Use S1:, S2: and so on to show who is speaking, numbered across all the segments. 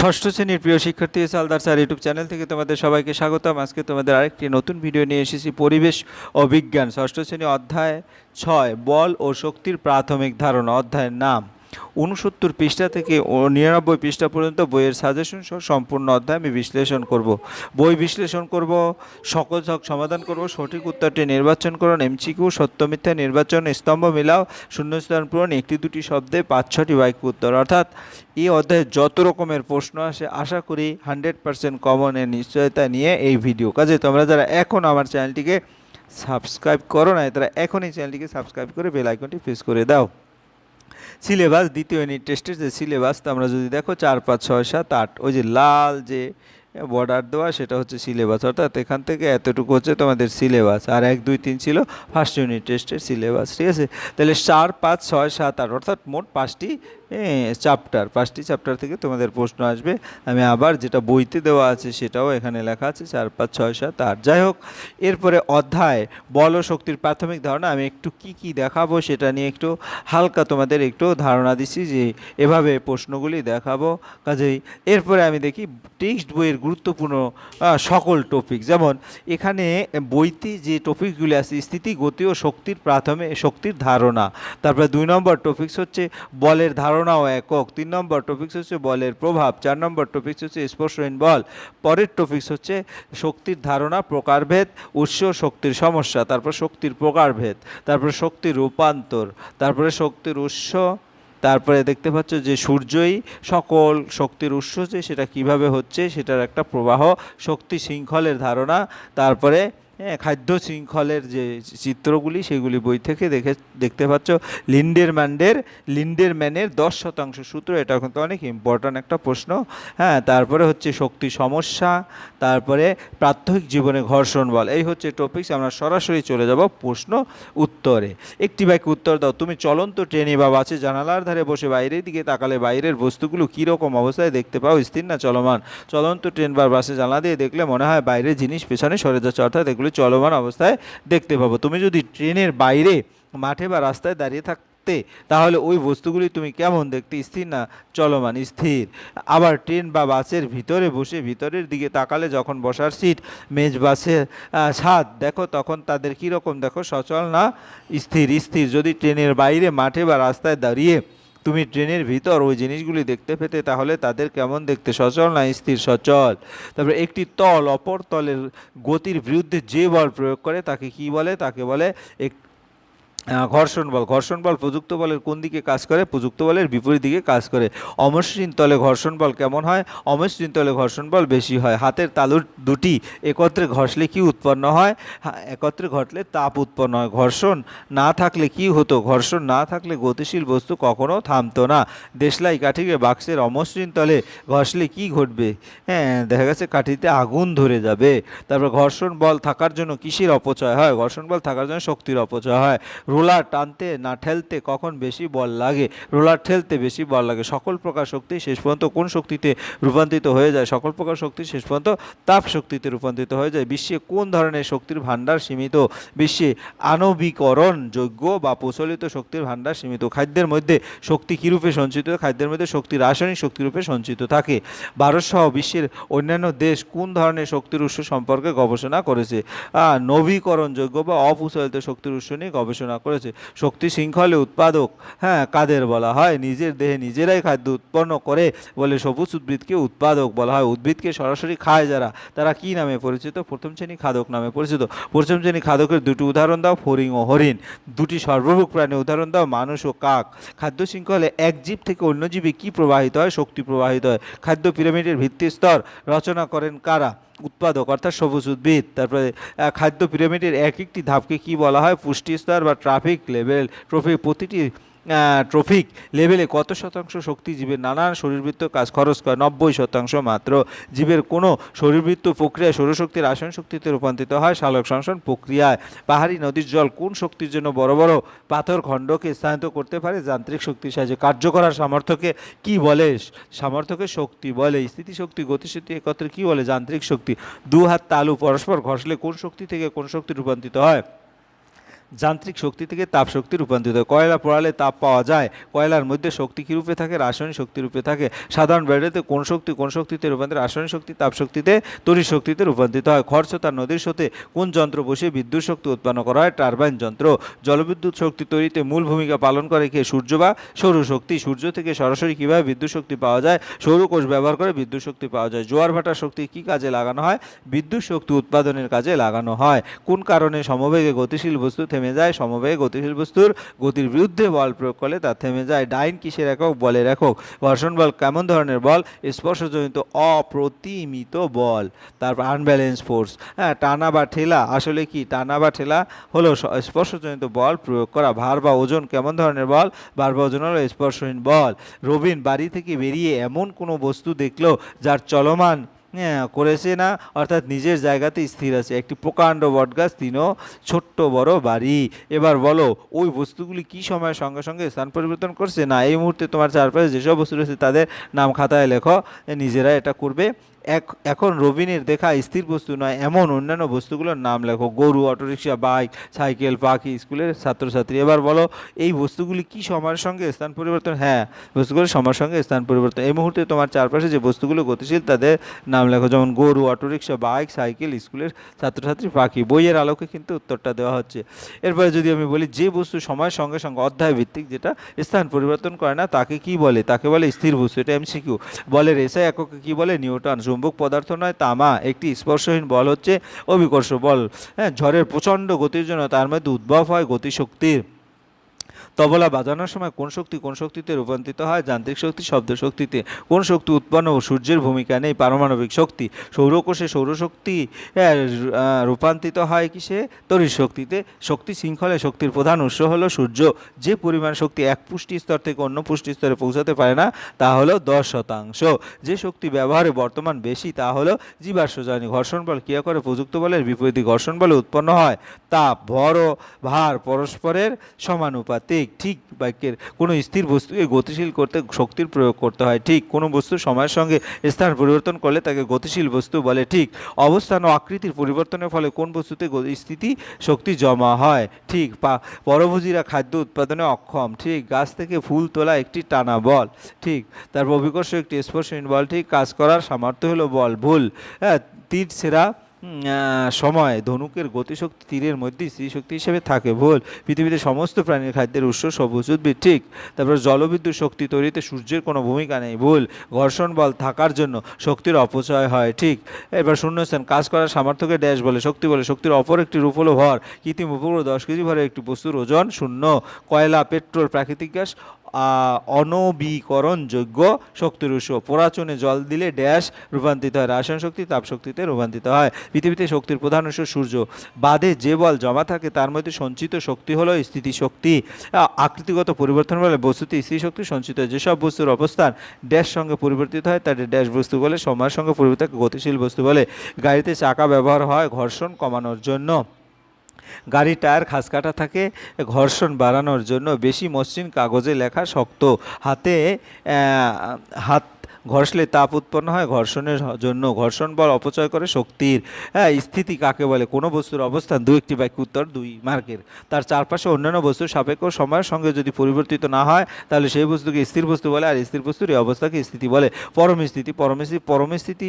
S1: ষষ্ঠ শ্রেণির প্রিয় শিক্ষার্থী সালদার স্যার ইউটিউব চ্যানেল থেকে তোমাদের সবাইকে স্বাগতম। আজকে তোমাদের আরেকটি নতুন ভিডিও নিয়ে এসেছি, পরিবেশ ও বিজ্ঞান। ষষ্ঠ শ্রেণি অধ্যায় ছয়, বল ও শক্তির প্রাথমিক ধারণা, অধ্যায়ের নাম। উনসত্তর পৃষ্ঠা থেকে নিরানব্বই পৃষ্ঠা পর্যন্ত বইয়ের সাজেশন সহ সম্পূর্ণ অধ্যায় আমি বিশ্লেষণ করব। বই বিশ্লেষণ করব, সকল ছক সমাধান করব, সঠিক উত্তরটি নির্বাচন করুন এমসিকিউ, সত্য, মিথ্যা নির্বাচন, স্তম্ভ মিলাও, শূন্যস্থান পূরণ, একটি দুটি শব্দে পাঁচ ছটি বাক্য উত্তর। অর্থাৎ এই অধ্যায়ে যত রকমের প্রশ্ন আসে, আশা করি হান্ড্রেড পার্সেন্ট কমনের নিশ্চয়তা নিয়ে এই ভিডিও কাজে তোমরা যারা এখন আমার চ্যানেলটিকে সাবস্ক্রাইব করো না তারা এখনই চ্যানেলটিকে সাবস্ক্রাইব করে বেল আইকনটি প্রেস করে দাও। সিলেবাস, দ্বিতীয় ইউনিট টেস্টের যে সিলেবাস, তা আমরা যদি দেখো চার, পাঁচ, ছয়, সাত, আট, ওই যে লাল যে বর্ডার দেওয়া, সেটা হচ্ছে সিলেবাস। অর্থাৎ এখান থেকে এতটুকু হচ্ছে তোমাদের সিলেবাস। আর এক, দুই, তিন ছিল ফার্স্ট ইউনিট টেস্টের সিলেবাস, ঠিক আছে? তাহলে চার, পাঁচ, ছয়, সাত, আট, অর্থাৎ মোট পাঁচটি চ্যাপ্টার পাঁচটি চ্যাপ্টার থেকে তোমাদের প্রশ্ন আসবে। আমি আবার যেটা বইতে দেওয়া আছে সেটাও এখানে লেখা আছে, চার, পাঁচ, ছয়, সাত, আট। যাই হোক, এরপরে অধ্যায়, বল শক্তির প্রাথমিক ধারণা। আমি একটু কি কি দেখাবো সেটা নিয়ে একটু হালকা তোমাদের একটু ধারণা দিচ্ছি যে এভাবে প্রশ্নগুলি দেখাবো। কাজেই এরপরে আমি দেখি টেক্সট বইয়ের গুরুত্বপূর্ণ সকল টপিক যেমন, এখানে বইতে যে টপিকগুলি আছে, স্থিতি, গতি ও শক্তির প্রাথমিক শক্তির ধারণা। তারপরে দুই নম্বর টপিকস হচ্ছে বলের ধারণা ও একক। তিন নম্বর টপিক্স হচ্ছে বলের প্রভাব, চার নম্বর টপিক্স হচ্ছে স্পর্শহীন বল, পরের টপিকস হচ্ছে শক্তির ধারণা, প্রকারভেদ, উৎস শক্তির সমস্যা, তারপর শক্তির প্রকারভেদ, তারপর শক্তির রূপান্তর, তারপরে শক্তির উৎস, তারপরে দেখতে পাচ্ছ যে সূর্যই সকল শক্তির উৎস যে, সেটা কীভাবে হচ্ছে, সেটার একটা প্রবাহ, শক্তি শৃঙ্খলের ধারণা, তারপরে হ্যাঁ খাদ্য শৃঙ্খলের যে চিত্রগুলি, সেগুলি বই থেকে দেখে, দেখতে পাচ্ছ। লিন্ডের ম্যান্ডের লিন্ডের ম্যানের দশ শতাংশ সূত্র, এটা কিন্তু অনেক ইম্পর্ট্যান্ট একটা প্রশ্ন। হ্যাঁ তারপরে হচ্ছে শক্তি সমস্যা, তারপরে প্রাত্যহিক জীবনে ঘর্ষণ বল, এই হচ্ছে টপিকস আমরা সরাসরি চলে যাব প্রশ্ন উত্তরে। একটি বাক্য উত্তর দাও। তুমি চলন্ত ট্রেনে বা বাসে জানালার ধারে বসে বাইরের দিকে তাকালে বাইরের বস্তুগুলো কীরকম অবস্থায় দেখতে পাও? স্থির না চলমান? চলন্ত ট্রেন বা বাসে জানালা দিয়ে দেখলে মনে হয় বাইরের জিনিস পেছনে সরে যাচ্ছে, অর্থাৎ এগুলি চলমান অবস্থায় দেখতে পাবো। তুমি যদি ট্রেনের বাইরে মাঠে বা রাস্তায় দাঁড়িয়ে থাকতে, তাহলে ওই বস্তুগুলি তুমি কেমন দেখতে? স্থির না চলমান? স্থির। আবার ট্রেন বা বাসের ভিতরে বসে ভিতরের দিকে তাকালে যখন বসার সিট, মেজ বাসের ছাদ দেখো তখন তাদের কীরকম দেখো সচল না স্থির? স্থির। যদি ট্রেনের বাইরে মাঠে বা রাস্তায় দাঁড়িয়ে তুমি ট্রেনের ভিতর ওই জিনিসগুলি দেখতে পেতে, তাহলে তাদের কেমন দেখতে? সচল না স্থির? সচল। তারপরে একটি তল, অপর তলের গতির বিরুদ্ধে যে বল প্রয়োগ করে, তাকে কি বলে? তাকে বলে এক ঘর্ষণ বল। ঘর্ষণ বল প্রযুক্ত বলের কোন দিকে কাজ করে? প্রযুক্ত বলের বিপরীত দিকে কাজ করে। অমসৃণ তলে ঘর্ষণ বল কেমন হয়? অমসৃণ তলে ঘর্ষণ বল বেশি হয়। হাতের তালুর দুটি একত্রে ঘষলে কি উৎপন্ন হয়? একত্রে ঘটলে তাপ উৎপন্ন হয়। ঘর্ষণ না থাকলে কি হতো? ঘর্ষণ না থাকলে গতিশীল বস্তু কখনো থামতো না। দেশলাই কাঠিকে বাক্সের অমসৃণ তলে ঘষলে কি ঘটবে? হ্যাঁ দেখা গেছে কাঠিতে আগুন ধরে যাবে। তারপর ঘর্ষণ বল থাকার জন্য কিসের অপচয় হয়? ঘর্ষণ বল থাকার জন্য শক্তির অপচয় হয়। রোলার টানতে না ঠেলতে কখন বেশি বল লাগে? রোলার ঠেলতে বেশি বল লাগে। সকল প্রকার শক্তি শেষ পর্যন্ত কোন শক্তিতে রূপান্তরিত হয়ে যায়? সকল প্রকার শক্তি শেষ পর্যন্ত তাপ শক্তিতে রূপান্তরিত হয়ে যায়। বিশ্বে কোন ধরনের শক্তির ভাণ্ডার সীমিত? বিশ্বে আণবিকরণ যোগ্য বা প্রচলিত শক্তির ভাণ্ডার সীমিত? খাদ্যের মধ্যে শক্তি কীরূপে সঞ্চিত? খাদ্যের মধ্যে শক্তি রাসায়নিক শক্তিরূপে সঞ্চিত থাকে। ভারতসহ বিশ্বের অন্যান্য দেশ কোন ধরনের শক্তির উৎস সম্পর্কে গবেষণা করেছে? নবীকরণযোগ্য বা অপ্রচলিত শক্তির উৎস নিয়ে গবেষণা করেছে। শক্তি শৃঙ্খলে উৎপাদক। হ্যাঁ কাদের বলা হয়? নিজের দেহে নিজেরাই খাদ্য উৎপন্ন করে বলে সবুজ উদ্ভিদকে উৎপাদক বলা হয়। উদ্ভিদকে সরাসরি খায় যারা? তারা কি নামে পরিচিত? প্রথম শ্রেণি খাদক নামে পরিচিত। প্রথম শ্রেণি খাদকের দুটি উদাহরণ দাও, ফড়িং ও হরিণ। দুটি সর্বভোগ প্রাণী উদাহরণ দাও, মানুষ ও কাক। খাদ্য শৃঙ্খলে এক জীব থেকে অন্য জীবে কি প্রবাহিত হয়? শক্তি প্রবাহিত হয়। খাদ্য পিরামিডের ভিত্তি স্তর রচনা করেন কারা? উৎপাদক, অর্থাৎ সবুজ উদ্ভিদ, তারপরে খাদ্য পিরামিডের এক একটি ধাপকে কি বলা হয়? পুষ্টি স্তর বা ট্রাফিক লেভেল ট্রফিক প্রতিটি ট্রফিক লেভেলে কত শতাংশ শক্তি জীবের নানান শরীরবৃত্ত কাজ খরচ করে? নব্বই শতাংশ মাত্র। জীবের কোনো শরীরবৃত্ত প্রক্রিয়ায় সৌরশক্তির রাসায়নিক শক্তিতে রূপান্তরিত হয় সালোক সংশোধন প্রক্রিয়ায়। পাহাড়ি নদীর জল কোন শক্তির জন্য বড় বড় পাথর খণ্ডকে স্থানিত করতে পারে? যান্ত্রিক শক্তির সাহায্যে কার্য করার সামর্থ্যকে কি বলে? সামর্থ্যকে শক্তি বলে। স্থিতিশক্তি গতিশক্তি একত্রে কি বলে? যান্ত্রিক শক্তি। দু হাত তালু পরস্পর ঘষলে কোন শক্তি থেকে কোন শক্তি রূপান্তরিত হয়? যান্ত্রিক শক্তি থেকে তাপ শক্তি রূপান্তরিত হয়। কয়লা পোড়ালে তাপ পাওয়া যায়? কয়লার মধ্যে শক্তি কী রূপে থাকে? রাসায়নিক শক্তি রূপে থাকে। সাধারণ ব্যাটারিতে কোন শক্তি, কোন শক্তিতে রূপান্তরিত রাসায়নিক শক্তি তাপ শক্তিতে, তড়িৎ শক্তিতে রূপান্তরিত হয়। খরচ তার নদীর সাথে কোন যন্ত্র বসিয়ে বিদ্যুৎ শক্তি উৎপন্ন করা হয়? টারবাইন যন্ত্র। জলবিদ্যুৎ শক্তি তৈরিতে মূল ভূমিকা পালন করে কে? সূর্য বা সৌরশক্তি সূর্য থেকে সরাসরি কীভাবে বিদ্যুৎ শক্তি পাওয়া যায়? সৌরকোষ ব্যবহার করে বিদ্যুৎ শক্তি পাওয়া যায়। জোয়ার ভাটার শক্তি কি কাজে লাগানো হয়? বিদ্যুৎ শক্তি উৎপাদনের কাজে লাগানো হয়। কোন কারণে সমবেগে গতিশীল বস্তু যায় সমবেগে গতিশীল বস্তুর গতির বিরুদ্ধে বল প্রয়োগ করলে তা থেমে যায়। ডাইন কিসের একক? বলের একক। ঘর্ষণ বল কেমন ধরনের বল? স্পর্শজনিত অপ্রতিমিত বল। তারপর আনব্যালেন্স ফোর্স হ্যাঁ টানা বা ঠেলা। আসলে কি? টানা বা ঠেলা হলো স্পর্শজনিত বল প্রয়োগ করা। ভার বা ওজন কেমন ধরনের বল? ভার বা ওজন হলো স্পর্শহীন বল। রবিন বাড়ি থেকে বেরিয়ে এমন কোনো বস্তু দেখল যার চলমান করেছে না। অর্থাৎ নিজের জায়গাতে স্থির আছে। একটি প্রকাণ্ড বটগাছ তিনও ছোট্ট বড় বাড়ি। এবার বলো, ওই বস্তুগুলি কি সময়ের সঙ্গে সঙ্গে স্থান পরিবর্তন করছে? না, এই মুহূর্তে তোমার চারপাশে যেসব বস্তু রয়েছে, তাদের নাম খাতায় লেখো। নিজেরা এটা করবে। এক, এখন রবিনের দেখা স্থির বস্তু নয়, এমন অন্যান্য বস্তুগুলোর নাম লেখো। গরু, অটোরিকশা, বাইক, সাইকেল, পাখি, স্কুলের ছাত্রছাত্রী। এবার বলো, এই বস্তুগুলি কি সময়ের সঙ্গে স্থান পরিবর্তন? হ্যাঁ বস্তুগুলো সময়ের সঙ্গে স্থান পরিবর্তন। এই মুহূর্তে তোমার চারপাশে যে বস্তুগুলো গতিশীল, তাদের নাম লেখো। যেমন গরু, অটোরিকশা, বাইক, সাইকেল, স্কুলের ছাত্রছাত্রী, পাখি। বইয়ের আলোকে কিন্তু উত্তরটা দেওয়া হচ্ছে। এরপরে যদি আমি বলি, যে বস্তু সময়ের সঙ্গে সঙ্গে অধ্যায় ভিত্তিক যেটা স্থান পরিবর্তন করে না, তাকে কি বলে? তাকে বলে স্থির বস্তু, এটা এমসিকিউ বলে এসআই এককে কি বলে? নিউটন। চুম্বক পদার্থ নয়, তামা। একটি স্পর্শহীন বল হচ্ছে অভিকর্ষ বল। হ্যাঁ ঝড়ের প্রচণ্ড গতির জন্য তার মধ্যে উদ্ভব হয় গতিশক্তির। তবলা বাজানোর সময় কোন শক্তি কোন শক্তিতে রূপান্তরিত হয়? যান্ত্রিক শক্তি, শব্দ শক্তিতে। কোন শক্তি উৎপন্ন ও সূর্যের ভূমিকা নেই? পারমাণবিক শক্তি। সৌরকোষে সৌরশক্তি রূপান্তরিত হয় কিসে? তড়িৎ শক্তিতে। শক্তি শৃঙ্খলে শক্তির প্রধান উৎস হলো সূর্য। যে পরিমাণ শক্তি এক পুষ্টি স্তর থেকে অন্য পুষ্টি স্তরে পৌঁছাতে পারে না, তা হলো দশ শতাংশ। যে শক্তি ব্যবহারে বর্তমান বেশি, তা হলো জীবাশ্মজনী ঘর্ষণ বল ক্রিয়া করে প্রযুক্ত বলের বিপরীতে ঘর্ষণ বলে উৎপন্ন হয়। তাপ, ভর ভার পরস্পরের সমানুপাতিক। ঠিক বাক্যের কোনো স্থির বস্তুকে গতিশীল করতে শক্তির প্রয়োগ করতে হয়। ঠিক কোনো বস্তু সময়ের সঙ্গে স্থান পরিবর্তন করলে তাকে গতিশীল বস্তু বলে। ঠিক অবস্থান ও আকৃতির পরিবর্তনের ফলে কোন বস্তুতে স্থিতি শক্তি জমা হয়? ঠিক পরভোজীরা খাদ্য উৎপাদনে অক্ষম। ঠিক গাছ থেকে ফুল তোলা একটি টানা বল। ঠিক তারপর অভিকর্ষ একটি স্পর্শহীন বল। ঠিক কাজ করার সামর্থ্য হলো বল। ভুল হ্যাঁ তীর আহ, সময়, ধনুকের গতিশক্তি তীরের মধ্যে স্ত্রীশক্তি হিসেবে থাকে, ভুল। পৃথিবীতে সমস্ত প্রাণীর খাদ্যের উৎস সবুজ উদ্ভিদ, ঠিক। তারপর জলবিদ্যুৎ শক্তি তৈরিতে সূর্যের কোনো ভূমিকা নেই, ভুল। ঘর্ষণ বল থাকার জন্য শক্তির অপচয় হয়, ঠিক। এবার শূন্যস্থান, কাজ করার সামর্থ্যকে ড্যাশ বলে, শক্তি বলে, শক্তির অপর একটি রূপ হলো ভর। কৃত্রিম উপগ্রহ দশ কেজি ভরের একটি বস্তুর ওজন শূন্য। কয়লা, পেট্রোল, প্রাকৃতিক গ্যাস অনবীকরণযোগ্য শক্তির উৎস। পোড়াচনে জল দিলে ড্যাশ রূপান্তরিত হয় রাসায়ন শক্তি তাপ শক্তিতে রূপান্তরিত হয়। পৃথিবীতে শক্তির প্রধান উৎস সূর্য। বাদে যে বল জমা থাকে তার মধ্যে সঞ্চিত শক্তি হলো স্থিতিশক্তি। আকৃতিগত পরিবর্তন বলে বস্তুতে স্থিতিশক্তি সঞ্চিত হয়। যেসব বস্তুর অবস্থান ড্যাশ সঙ্গে পরিবর্তিত হয়, তাদের ড্যাশ বস্তু বলে, সময়ের সঙ্গে পরিবর্তিত গতিশীল বস্তু বলে। গাড়িতে চাকা ব্যবহার হয়, ঘর্ষণ কমানোর জন্য। গাড়ির টায়ার, খাস কাটা থাকে, ঘর্ষণ বাড়ানোর জন্য বেশি মসৃণ কাগজে লেখা শক্ত। হাতে হাত ঘষলে তাপ উৎপন্ন হয়, ঘর্ষণের জন্য ঘর্ষণ বল অপচয় করে শক্তির হ্যাঁ স্থিতি কাকে বলে? কোনো বস্তুর অবস্থান, দু একটি বাক্য উত্তর, দুই মার্কের। তার চারপাশে অন্যান্য বস্তুর সাপেক্ষ সময়ের সঙ্গে যদি পরিবর্তিত না হয়, তাহলে সেই বস্তুকে স্থির বস্তু বলে, আর স্থির বস্তুর এই অবস্থাকে স্থিতি বলে। পরম স্থিতি পরম স্থিতি পরম স্থিতি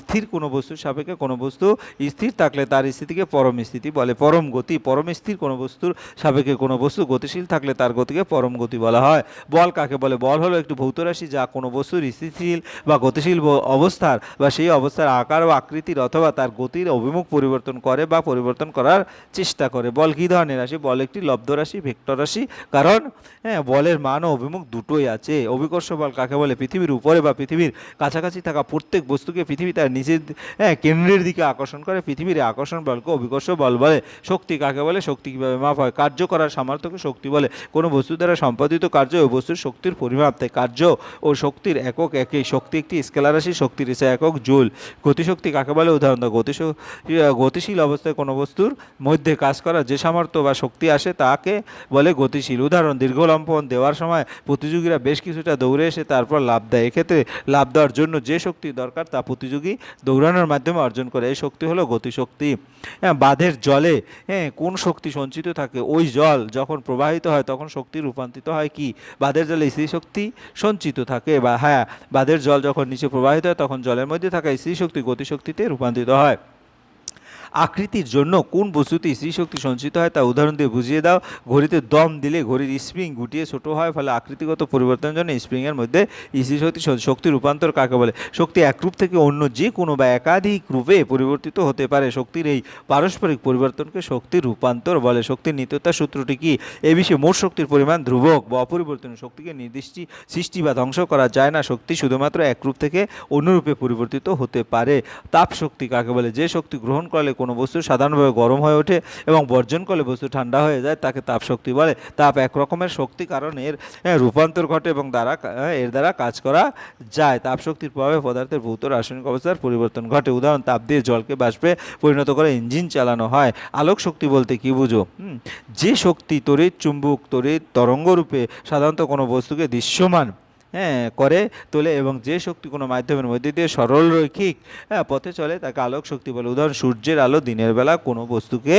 S1: স্থির কোনো বস্তুর সাপেক্ষে কোনো বস্তু স্থির থাকলে তার স্থিতিকে পরম স্থিতি বলে। পরম গতি, পরম স্থির কোনো বস্তুর সাপেক্ষে কোনো বস্তু গতিশীল থাকলে তার গতিকে পরম গতি বলা হয়। বল কাকে বলে? বল হলো একটি ভৌত রাশি যা কোনো বস্তুর স্থিতিশীল বা গতিশীল অবস্থার বা সেই অবস্থার আকার বা আকৃতির অথবা তার গতির অভিমুখ পরিবর্তন করে বা পরিবর্তন করার চেষ্টা করে। বল কী ধরনের রাশি? বল একটি লব্ধ রাশি, ভেক্টর রাশি। কারণ হ্যাঁ বলের মান ও অভিমুখ দুটোই আছে। অভিকর্ষ বল কাকে বলে? পৃথিবীর উপরে বা পৃথিবীর কাছাকাছি থাকা প্রত্যেক বস্তুকে পৃথিবী তার নিজের হ্যাঁ কেন্দ্রের দিকে আকর্ষণ করে। পৃথিবীর আকর্ষণ বলকে অভিকর্ষ বল বলে। শক্তি কাকে বলে? শক্তি কীভাবে মাপ হয়? কার্য করার সামর্থ্যকে শক্তি বলে। কোনো বস্তু দ্বারা সম্পাদিত কার্য ও বস্তুর শক্তির পরিমাপ তাই কার্য ও শক্তির একক একই শক্তি একটি স্কেলার রাশি শক্তির এসে একক, জুল। গতিশক্তি কাকে বলে? উদাহরণ দাও। গতিশ, গতিশীল অবস্থায় কোনো বস্তুর মধ্যে কাজ করা যে সামর্থ্য বা শক্তি আসে তাকে বলে গতিশীল। উদাহরণ, দীর্ঘ দীর্ঘলম্পন দেওয়ার সময় প্রতিযোগীরা বেশ কিছুটা দৌড়ে এসে তারপর লাভ দেয়। এক্ষেত্রে লাভ দেওয়ার জন্য যে শক্তি দরকার তা প্রতিযোগী দৌড়ানোর মাধ্যমে অর্জন করে। এই শক্তি হলো গতিশক্তি। হ্যাঁ বাঁধের জলে হ্যাঁ কোন শক্তি সঞ্চিত থাকে? ওই জল যখন প্রবাহিত হয় তখন শক্তি রূপান্তরিত হয় কি? বাঁধের জলে স্থির শক্তি সঞ্চিত থাকে বা হ্যাঁ বাঁধের জল যখন নিচে প্রবাহিত হয়, তখন জলের মধ্যে থাকা স্ত্রী শক্তি গতিশক্তিতে রূপান্তরিত হয়। আকৃতির জন্য কোন বস্তুতে স্ত্রীশক্তি সঞ্চিত হয় তা উদাহরণ দিয়ে বুঝিয়ে দাও। ঘড়িতে দম দিলে ঘড়ির স্প্রিং গুটিয়ে ছোট হয়, ফলে আকৃতিগত পরিবর্তনের জন্য স্প্রিংয়ের মধ্যে স্ত্রীশক্তি শক্তি রূপান্তর কাকে বলে? শক্তি এক রূপ থেকে অন্য যে কোনো বা একাধিক রূপে পরিবর্তিত হতে পারে। শক্তির এই পারস্পরিক পরিবর্তনকে শক্তির রূপান্তর বলে। শক্তির নিত্যতা সূত্রটি কি? এ বিষয়ে মোট শক্তির পরিমাণ ধ্রুবক বা অপরিবর্তনীয়। শক্তিকে নির্দিষ্ট সৃষ্টি বা ধ্বংস করা যায় না। শক্তি শুধুমাত্র এক রূপ থেকে অন্য রূপে পরিবর্তিত হতে পারে। তাপ শক্তি কাকে বলে? যে শক্তি গ্রহণ করলে কোনো বস্তু সাধারণভাবে গরম হয়ে ওঠে এবং বর্জন করলে বস্তু ঠান্ডা হয়ে যায় তাকে তাপ শক্তি বলে। তাপ এক রকমের শক্তি কারণ এর আহ, রূপান্তর ঘটে এবং দ্বারা আহ, এর দ্বারা কাজ করা যায়। তাপ শক্তির প্রভাবে পদার্থের ভৌত রাসায়নিক অবস্থার পরিবর্তন ঘটে। উদাহরণ তাপ দিয়ে জলকে বাষ্পে পরিণত করে ইঞ্জিন চালানো হয়। আলোক শক্তি বলতে কি বুঝো? যে শক্তি তড়িৎ চুম্বক তড়িৎ তরঙ্গরূপে সাধারণত কোনো বস্তুকে দৃশ্যমান হ্যাঁ করে, তোলে এবং যে শক্তি কোনো মাধ্যমের মধ্যে দিয়ে সরল রৈখিক হ্যাঁ পথে চলে, তাকে আলোক শক্তি বলে। উদাহরণ, সূর্যের আলো দিনের বেলা কোনো বস্তুকে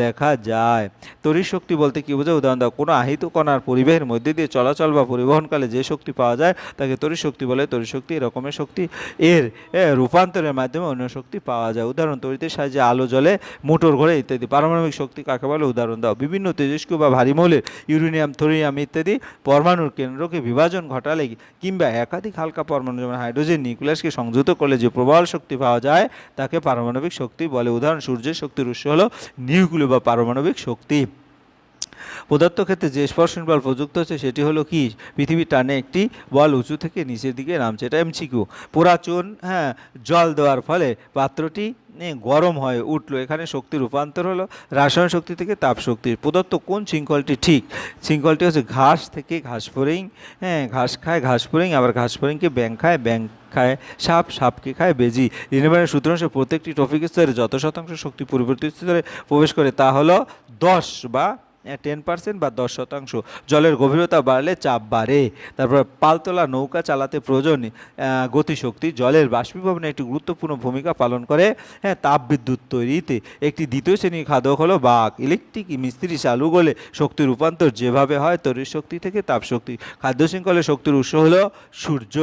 S1: দেখা যায়। তড়িৎ শক্তি বলতে কি বোঝায়? উদাহরণ দাও, কোনো আহিত কণার পরিবেশের মধ্যে দিয়ে চলাচল বা পরিবহনকালে যে শক্তি পাওয়া যায়, তাকে তড়িৎ শক্তি বলে। তড়িৎ শক্তি এরকমের শক্তি, এর রূপান্তরের মাধ্যমে অন্য শক্তি পাওয়া যায়। উদাহরণ, তড়িতের সাহায্যে আলো জ্বলে মোটর ঘোরে ইত্যাদি, পারমাণবিক শক্তি কাকে বলে? উদাহরণ দাও, বিভিন্ন তেজস্ক্রিয় বা ভারী মৌলের ইউরেনিয়াম, থোরিয়াম ইত্যাদি পরমাণুর কেন্দ্রকে বিভাজন ঘটালে কিংবা একাধিক হালকা পরমাণু যেমন হাইড্রোজেন, নিউক্লিয়াসকে সংযুক্ত করলে যে প্রবল শক্তি পাওয়া যায়, তাকে পারমাণবিক শক্তি বলে। উদাহরণ, সূর্যের শক্তির উৎস হলো নিউক্লিয় বা পারমাণবিক শক্তি। পদার্থ ক্ষেত্রে যে স্পর্শন বল প্রযুক্ত হচ্ছে, সেটি হলো কি? পৃথিবীর টানে একটি বল উঁচু থেকে নিচের দিকে নামছে। এটা এমসিকিউ পোড়াচুন হ্যাঁ জল দেওয়ার ফলে পাত্রটি গরম হয়ে উঠল। এখানে শক্তি রূপান্তর হলো রাসায়নিক শক্তি থেকে তাপ শক্তি প্রদত্ত কোন শৃঙ্খলটি ঠিক? শৃঙ্খলটি হচ্ছে ঘাস থেকে ঘাস ফড়িং হ্যাঁ ঘাস খায়, ঘাস ফড়িং আবার ঘাস ফড়িংকে ব্যাং খায় ব্যাং খায়, সাপ, সাপকে খায়, বেজি। রিনিভারের সূত্রাংশ প্রত্যেকটি টপিক স্তরে যত শতাংশ শক্তি পরিবর্তিত স্তরে প্রবেশ করে, তা হলো দশ বা টেন পার্সেন্ট বা দশ শতাংশ। জলের গভীরতা বাড়লে চাপ বাড়ে। তারপর পালতোলা নৌকা চালাতে প্রয়োজন গতিশক্তি। জলের বাষ্পীভবনে একটি গুরুত্বপূর্ণ ভূমিকা পালন করে হ্যাঁ তাপ বিদ্যুৎ তৈরিতে। একটি দ্বিতীয় শ্রেণির খাদক হলো বাঘ। ইলেকট্রিক মিস্ত্রি চালু গলে শক্তি রূপান্তর যেভাবে হয়, তড়িৎ শক্তি থেকে তাপ শক্তি খাদ্য শৃঙ্খলের শক্তির উৎস হলো সূর্য।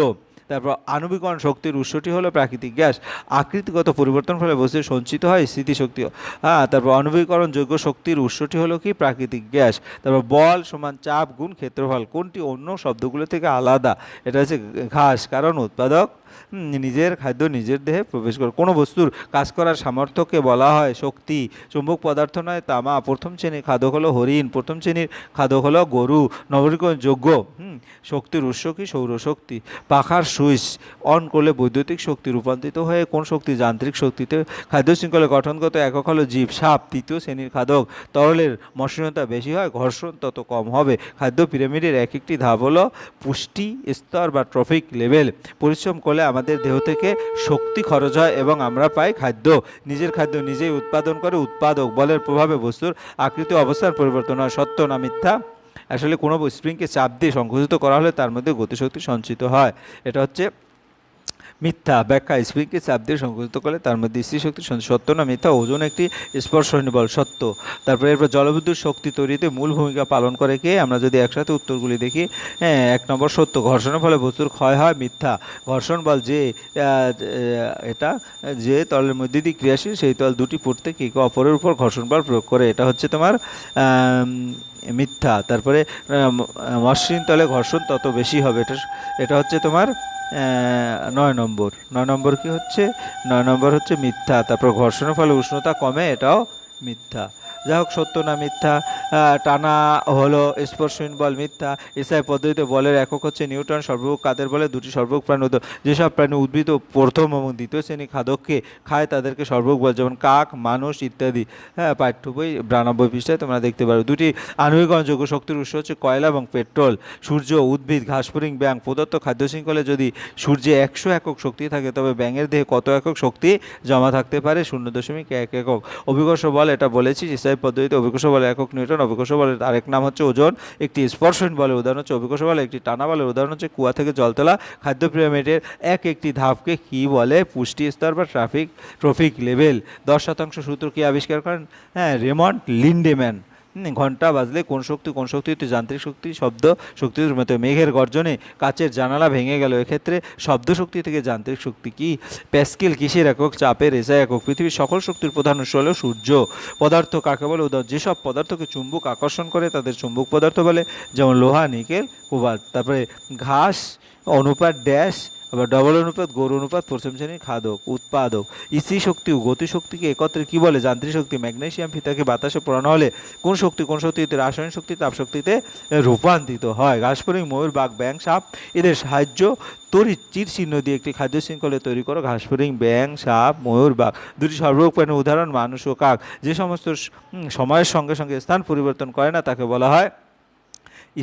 S1: তারপর আণবিকরণ শক্তির উৎসটি হলো প্রাকৃতিক গ্যাস। আকৃতিগত পরিবর্তন ফলে বস্তু সঞ্চিত হয় স্মৃতিশক্তি হ্যাঁ তারপর আণবিকরণ যোগ্য শক্তির উৎসটি হলো কি? প্রাকৃতিক গ্যাস। তারপর বল সমান চাপ গুণ ক্ষেত্রফল। কোনটি অন্য শব্দগুলো থেকে আলাদা? এটা হচ্ছে ঘাস। কারণ উৎপাদক নিজের খাদ্য নিজের দেহে প্রবেশ করে। কোনো বস্তুর কাজ করার সামর্থ্যকে বলা হয় শক্তি। চুম্বক পদার্থ নয়, তামা। প্রথম শ্রেণির খাদক হলো হরিণ, প্রথম শ্রেণির খাদক হলো গরু। নবীকরণ যোগ্য। হুম, শক্তির উৎস কি? সৌরশক্তি পাখার সুইচ অন করলে বৈদ্যুতিক শক্তি রূপান্তরিত হয়ে কোন শক্তি? যান্ত্রিক শক্তিতে। খাদ্য শৃঙ্খলে গঠনগত একক হলো জীব, সাপ। তৃতীয় শ্রেণির খাদক। তরলের মসৃণতা বেশি হয়, ঘর্ষণ তত কম হবে। খাদ্য পিরামিডের এক একটি ধাপ হলো পুষ্টি স্তর বা ট্রফিক লেভেল। পরিশ্রম করলে আমাদের দেহ থেকে শক্তি খরচ হয় এবং আমরা পাই খাদ্য। নিজের খাদ্য নিজেই উৎপাদন করে উৎপাদক বলের প্রভাবে বস্তুর আকৃতি অবস্থান অবস্থার পরিবর্তন হয়। সত্য না মিথ্যা? আসলে কোনো স্প্রিংকে চাপ দিয়ে সংকুচিত করা হলে তার মধ্যে গতিশক্তি সঞ্চিত হয়। এটা হচ্ছে মিথ্যা ব্যাখ্যা স্প্রিংকে চাপ দিয়ে সংকুচিত করলে তার মধ্যে স্ত্রীশক্তি সঞ্চিত সত্য না মিথ্যা, ওজন একটি স্পর্শনীয় বল, সত্য। তারপরে এরপর জলবিদ্যুৎ শক্তি তৈরিতে মূল ভূমিকা পালন করে কে? আমরা যদি একসাথে উত্তরগুলি দেখি হ্যাঁ এক নম্বর সত্য, ঘর্ষণের ফলে বস্তুর ক্ষয় হয়, মিথ্যা। ঘর্ষণ বল যে এটা, যে তলের মধ্যে দিয়ে ক্রিয়াশীল, সেই তল দুটি পড়তে কি অপরের উপর ঘর্ষণ বল প্রয়োগ করে। এটা হচ্ছে তোমার মিথ্যা। তারপরে মসৃণ তলে ঘর্ষণ তত বেশি হবে। এটা এটা হচ্ছে তোমার নয় নম্বর। নয় নম্বর কি হচ্ছে? নয় নম্বর হচ্ছে মিথ্যা। তারপর ঘর্ষণের ফলে উষ্ণতা কমে, এটাও মিথ্যা। যাই হোক, সত্য না মিথ্যা টানা হলো স্পর্শহীন বল মিথ্যা। এসআই পদ্ধতিতে বলের একক হচ্ছে নিউটন, সর্বভোগ কাদের বলে দুটি সর্বভোগ প্রাণী উদ্ভিদ। যেসব প্রাণী উদ্ভিদ প্রথম এবং দ্বিতীয় শ্রেণি খাদককে খায়, তাদেরকে সর্বভোগ বলে, যেমন কাক, মানুষ ইত্যাদি। হ্যাঁ পাঠ্য বই বিরানব্বই পৃষ্ঠায় তোমরা দেখতে পারো। দুটি আণবিক শক্তির উৎস হচ্ছে কয়লা এবং পেট্রোল। সূর্য, উদ্ভিদ ঘাসফড়িং ব্যাং প্রদত্ত খাদ্য শৃঙ্খলে যদি সূর্যে একশো একক শক্তি থাকে, তবে ব্যাঙের দেহে কত একক শক্তি জমা থাকতে পারে? শূন্য দশমিক এক একক। অভিকর্ষ বল এটা বলেছি ইসরায়েল পদ্ধতিতে অভিকর্ষ বলে একক নিউটন অভিকর্ষ বলের আরেক নাম হচ্ছে ওজন, একটি স্পর্শহীন বলের উদাহরণ হচ্ছে অভিকর্ষ বলে একটি টানা বলের উদাহরণ হচ্ছে, কুয়া থেকে জল তোলা খাদ্য পিরামিডের এক একটি ধাপকে কি বলে? পুষ্টি স্তর বা ট্রাফিক, ট্রফিক লেভেল। দশ শতাংশ সূত্র কি আবিষ্কার করেন? হ্যাঁ রেমন্ড লিন্ডেম্যান। ঘণ্টা বাজলে কোন শক্তি কোন শক্তি? যান্ত্রিক শক্তি, শব্দ শক্তির মতো মেঘের গর্জনে কাচের জানালা ভেঙে গেল। এক্ষেত্রে শব্দ শক্তি থেকে যান্ত্রিক শক্তি কি? প্যাসকেল কিসের একক? চাপের এসা একক? পৃথিবীর সকল শক্তির প্রধান উৎস হল সূর্য। পদার্থ কাকে বলে? উদাহরণ যেসব পদার্থকে চুম্বক আকর্ষণ করে তাদের চুম্বক পদার্থ বলে, যেমন লোহা, নিকেল, কোবাল্ট। তারপরে ঘাস, অনুপাত, ড্যাশ আবার ডবল অনুপাত, গৌর অনুপাত, প্রথম শ্রেণির খাদক, উৎপাদক। ইসি শক্তি ও গতি শক্তিকে একত্রে কি বলে? যান্ত্রিক শক্তি, ম্যাগনেসিয়াম, ফিতাকে বাতাসে পোড়ানো হলে কোন শক্তি কোন শক্তিতে, রাসায়নিক শক্তি, তাপ শক্তিতে রূপান্তরিত হয়? ঘাসফড়িং, ময়ূর, বাঘ ব্যাং সাপ, এদের সাহায্য তড়িৎ চির চিহ্ন দিয়ে একটি খাদ্য শৃঙ্খলে তৈরি করো। ঘাসফড়িং ব্যাং সাপ, ময়ূর, বাঘ, দুটি সর্বরূপ প্রাণীর উদাহরণ, মানুষ ও কাক। যে সমস্ত সময়ের সঙ্গে সঙ্গে স্থান পরিবর্তন করে না, তাকে বলা হয়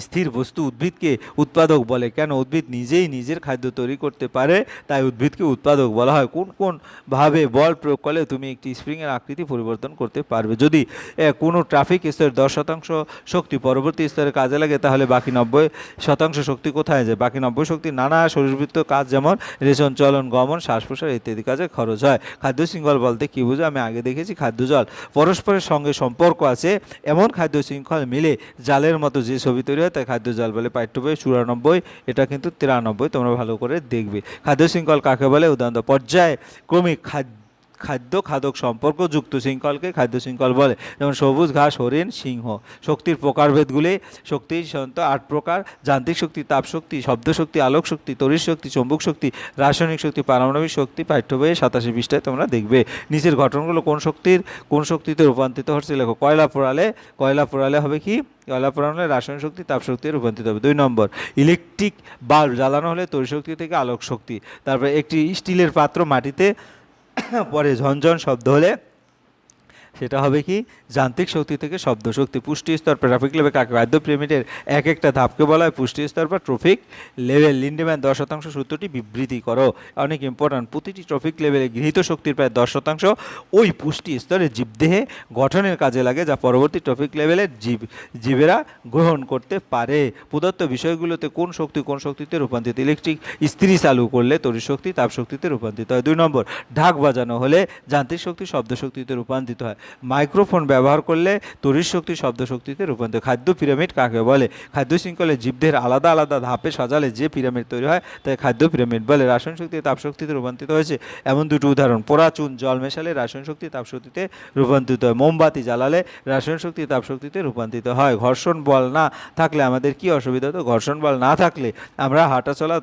S1: স্থির বস্তু উদ্ভিদকে উৎপাদক বলে। কেন? উদ্ভিদ নিজেই নিজের খাদ্য তৈরি করতে পারে, তাই উদ্ভিদকে উৎপাদক বলা হয়। কোন কোন ভাবে বল প্রয়োগ করলে তুমি একটি স্প্রিংয়ের আকৃতি পরিবর্তন করতে পারবে? যদি কোনো ট্রাফিক স্তরের দশ শতাংশ শক্তি পরবর্তী স্তরে কাজে লাগে, তাহলে বাকি নব্বই শতাংশ শক্তি কোথায় যায়? বাকি নব্বই শক্তি নানা শরীরবৃত্ত কাজ, যেমন রেশন, চলন, গমন শ্বাস প্রশ্বাস ইত্যাদি কাজে খরচ হয়। খাদ্য শৃঙ্খল বলতে কী বুঝো আমি আগে দেখেছি খাদ্য জল। পরস্পরের সঙ্গে সম্পর্ক আছে, এমন খাদ্য শৃঙ্খল মিলে জালের মতো যে ছবি তৈরি হয় তাই খাদ্য জল বলে পাঠ্য বই, চুরানব্বই, এটা কিন্তু তিরানব্বই, তোমরা ভালো করে দেখবে। খাদ্য শৃঙ্খল কাকে বলে? উদাহরণ পর্যায়ে ক্রমিক খাদ্য খাদ্য, খাদক সম্পর্কযুক্ত শৃঙ্খলকে খাদ্য শৃঙ্খল বলে। যেমন সবুজ ঘাস, হরিণ, সিংহ। শক্তির প্রকারভেদগুলি শক্তি সাধারণত আট প্রকার। যান্ত্রিক শক্তি, তাপ শক্তি, শব্দ শক্তি, আলোক শক্তি, তড়িৎ শক্তি, চম্বুক শক্তি, রাসায়নিক শক্তি, পারমাণবিক শক্তি পাঠ্য বইয়ে সাতাশি পৃষ্ঠায় তোমরা দেখবে। নিচের ঘটনাগুলো কোন শক্তির? কোন শক্তিতে রূপান্তরিত হচ্ছে? লেখো, কয়লা পোড়ালে কয়লা পোড়ালে হবে কি? কয়লা পোড়ানো হলে রাসায়নিক শক্তি, তাপ শক্তি রূপান্তরিত হবে। দুই নম্বর, ইলেকট্রিক বাল্ব জ্বালানো হলে তড়িৎ শক্তি থেকে আলোক শক্তি। তারপরে একটি স্টিলের পাত্র মাটিতে পরে ঝনঝন শব্দ হলে সেটা হবে কি? যান্ত্রিক শক্তি থেকে শব্দ শক্তি পুষ্টি স্তর ট্রাফিক লেভেল কাকে বাদ্য পিরামিডের এক একটা ধাপকে বলা হয় পুষ্টি স্তর বা ট্রফিক লেভেল। লিন্ডেম্যান দশ শতাংশ সূত্রটি বিবৃতি করো। অনেক ইম্পর্ট্যান্ট প্রতিটি ট্রফিক লেভেলে গৃহীত শক্তির প্রায় দশ শতাংশ ওই পুষ্টি স্তরে জীবদেহে গঠনের কাজে লাগে, যা পরবর্তী ট্রফিক লেভেলের জীব জীবেরা গ্রহণ করতে পারে। প্রদত্ত বিষয়গুলোতে কোন শক্তি কোন শক্তিতে রূপান্তরিত? ইলেকট্রিক ইস্ত্রি চালু করলে তড়িৎ শক্তি, তাপ শক্তিতে রূপান্তরিত হয়। দুই নম্বর, ঢাক বাজানো হলে যান্ত্রিক শক্তি শব্দ শক্তিতে রূপান্তরিত হয়। মাইক্রোফোন ব্যবহার করলে তড়িৎ শক্তি, শব্দ শক্তিতে রূপান্তরিত হয়। খাদ্য পিরামিড কাকে বলে? খাদ্য শৃঙ্খলে জীবদের আলাদা আলাদা ধাপে সাজালে যে পিরামিড তৈরি হয় তাই খাদ্য পিরামিড বলে। রাসায়নিক শক্তি তাপ শক্তিতে রূপান্তরিত হয়েছে। এমন দুটো উদাহরণ, পোড়া, চুন, জল মেশালে রাসায়নিক শক্তি তাপ শক্তিতে রূপান্তরিত হয়। মোমবাতি জ্বালালে রাসায়নিক শক্তি তাপ শক্তিতে রূপান্তরিত হয়। ঘর্ষণ বল না থাকলে আমাদের কি অসুবিধা হতো? ঘর্ষণ বল না থাকলে আমরা হাঁটাচলা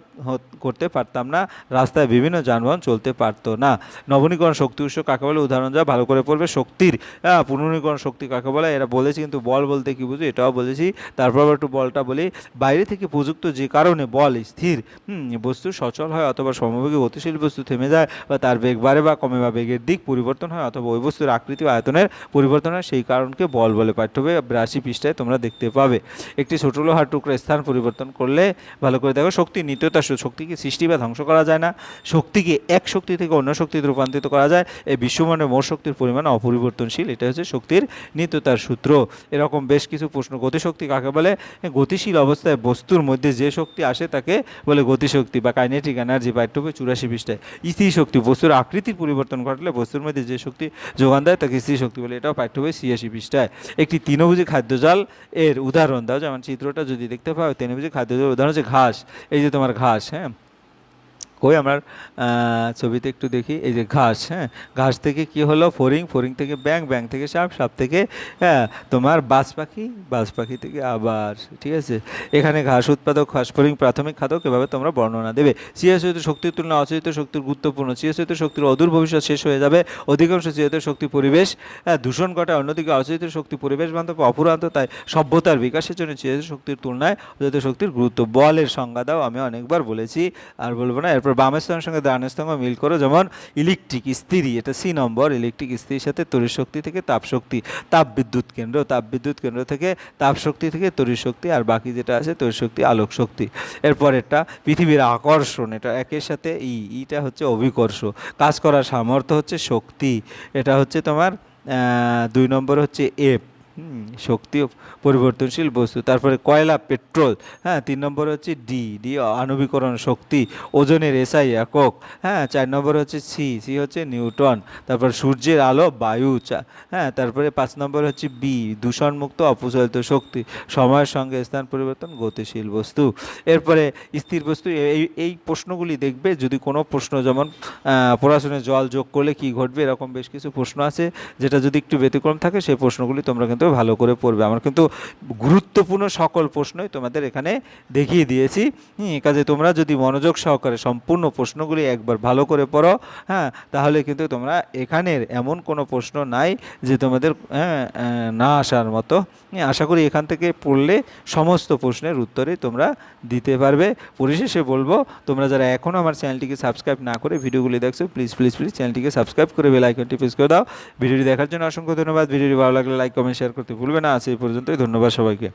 S1: করতে পারতাম না, রাস্তায় বিভিন্ন যানবাহন চলতে পারতো না। নবনীকরণ শক্তি উৎস কাকে বলে? উদাহরণ যা ভালো করে পড়বে শক্তির হ্যাঁ পুনরীকরণ শক্তি কাকে বলে? এরা বলেছি, কিন্তু বল বলতে কি বুঝি? এটাও বলেছি। তারপর একটু বলটা বলি। বাইরে থেকে প্রযুক্ত যে কারণে বল স্থির বস্তু সচল হয় অথবা সমবেগে গতিশীল বস্তু থেমে যায় বা তার বেগ বাড়ে বা কমে বা বেগের দিক পরিবর্তন হয় অথবা ওই বস্তুর আকৃতি বা আয়তনের পরিবর্তন হয়, সেই কারণকে বল বলে পাঠ্য বই বিরাশি পৃষ্ঠায় তোমরা দেখতে পাবে। একটি ছোট লোহার টুকরা স্থান পরিবর্তন করলে, ভালো করে দেখো, শক্তি নিত্যতা শক্তিকে সৃষ্টি বা ধ্বংস করা যায় না। শক্তিকে এক শক্তি থেকে অন্য শক্তিতে রূপান্তরিত করা যায়। এই বিশ্বমানের মোট শক্তির পরিমাণ অপরিবর্তনশীল এটা হচ্ছে শক্তির নিত্যতার সূত্র। এরকম বেশ কিছু প্রশ্ন, গতিশক্তি কাকে বলে? গতিশীল অবস্থায় বস্তুর মধ্যে যে শক্তি আসে তাকে বলে গতিশক্তি বা কাইনেটিক এনার্জি পাঠ্য বই চুরাশি পৃষ্ঠায়। স্থির শক্তি, বস্তুর আকৃতির পরিবর্তন ঘটলে বস্তুর মধ্যে যে শক্তি যোগান দেয় তাকে স্থির শক্তি বলে, এটাও পাঠ্য বই ছিয়াশি পৃষ্ঠায়। একটি তৃণভুজি খাদ্যজাল এর উদাহরণ দাও, যেমন চিত্রটা যদি দেখতে পাও, তৃণভুজি খাদ্যজাল উদাহরণ হচ্ছে ঘাস। এই যে তোমার ঘাস হ্যাঁ? কই আমার ছবিতে একটু দেখি এই যে ঘাস হ্যাঁ? ঘাস থেকে কি হলো? ফড়িং ফড়িং থেকে ব্যাং ব্যাং থেকে সাপ সাপ থেকে হ্যাঁ তোমার বাজ পাখি বাজ পাখি থেকে আবার ঠিক আছে? এখানে ঘাস উৎপাদক ঘাস ফড়িং প্রাথমিক খাদক এভাবে তোমরা বর্ণনা দেবে। চিয়াশিত শক্তির তুলনা অচরিত শক্তির গুরুত্বপূর্ণ চিয়াশিত শক্তির অদূর ভবিষ্যৎ শেষ হয়ে যাবে। অধিকাংশ চিয়াশিত শক্তি পরিবেশ হ্যাঁ, দূষণ ঘটায় অন্যদিকে অচরিত শক্তি পরিবেশ বান্ধব অপুরান্ত তাই সভ্যতার বিকাশের জন্য চিয়াশিত শক্তির তুলনায় অচরিত শক্তির গুরুত্ব। বলের সংজ্ঞা দাও আমি অনেকবার বলেছি আর বলব না এরপর বামের স্তঙ্গের সঙ্গে ডানের স্তঙ্গ মিল করো যেমন ইলেকট্রিক স্ত্রী এটা সি নম্বর, ইলেকট্রিক স্ত্রীর সাথে তড়িৎ শক্তি থেকে তাপ শক্তি, তাপ বিদ্যুৎ কেন্দ্র, তাপ বিদ্যুৎ কেন্দ্র থেকে তাপ শক্তি থেকে তড়িৎ শক্তি আর বাকি যেটা আছে তড়িৎ শক্তি, আলোক শক্তি। এরপর এটা পৃথিবীর আকর্ষণ, এটা একের সাথে ই, ইটা হচ্ছে অভিকর্ষ। কাজ করার সামর্থ্য হচ্ছে শক্তি, এটা হচ্ছে তোমার দুই নম্বর হচ্ছে এফ। শক্তি পরিবর্তনশীল বস্তু। তারপরে কয়লা পেট্রোল হ্যাঁ তিন নম্বর হচ্ছে ডি ডি আণবিকরণ শক্তি ওজনের এসআই একক হ্যাঁ চার নম্বর হচ্ছে সি সি হচ্ছে নিউটন তারপর সূর্যের আলো বায়ু হ্যাঁ তারপরে পাঁচ নম্বর হচ্ছে বি দূষণমুক্ত অপচলিত শক্তি সময়ের সঙ্গে স্থান পরিবর্তন গতিশীল বস্তু। এরপরে স্থির বস্তু এই এই প্রশ্নগুলি দেখবে যদি কোনো প্রশ্ন যেমন আহ, পড়াশোনায় জল যোগ করলে কি ঘটবে এরকম বেশ কিছু প্রশ্ন আছে যেটা যদি একটু ব্যতিক্রম থাকে সেই প্রশ্নগুলি তোমরা কিন্তু ভালো করে পড়বে। আমার কিন্তু গুরুত্বপূর্ণ সকল প্রশ্নই তোমাদের এখানে দেখিয়ে দিয়েছি। কাজে তোমরা যদি মনোযোগ সহকারে সম্পূর্ণ প্রশ্নগুলি একবার ভালো করে পড়ো হ্যাঁ তাহলে কিন্তু তোমরা এখানের এমন কোনো প্রশ্ন নাই যে তোমাদের হ্যাঁ, না আসার মতো। আশা করি এখান থেকে পড়লে সমস্ত প্রশ্নের উত্তরই তোমরা দিতে পারবে। পরিশেষে বলব তোমরা যারা এখনও আমার চ্যানেলটিকে সাবস্ক্রাইব না করে ভিডিওগুলি দেখছ প্লিজ প্লিজ প্লিজ চ্যানেলটিকে সাবস্ক্রাইব করে বেল আইকনটি প্রেস করে দাও। ভিডিওটি দেখার জন্য অসংখ্য ধন্যবাদ। ভিডিওটি ভালো লাগলে লাইক কমেন্ট শেয়ার করতে ভুলবে না আজ এই পর্যন্তই। ধন্যবাদ সবাইকে।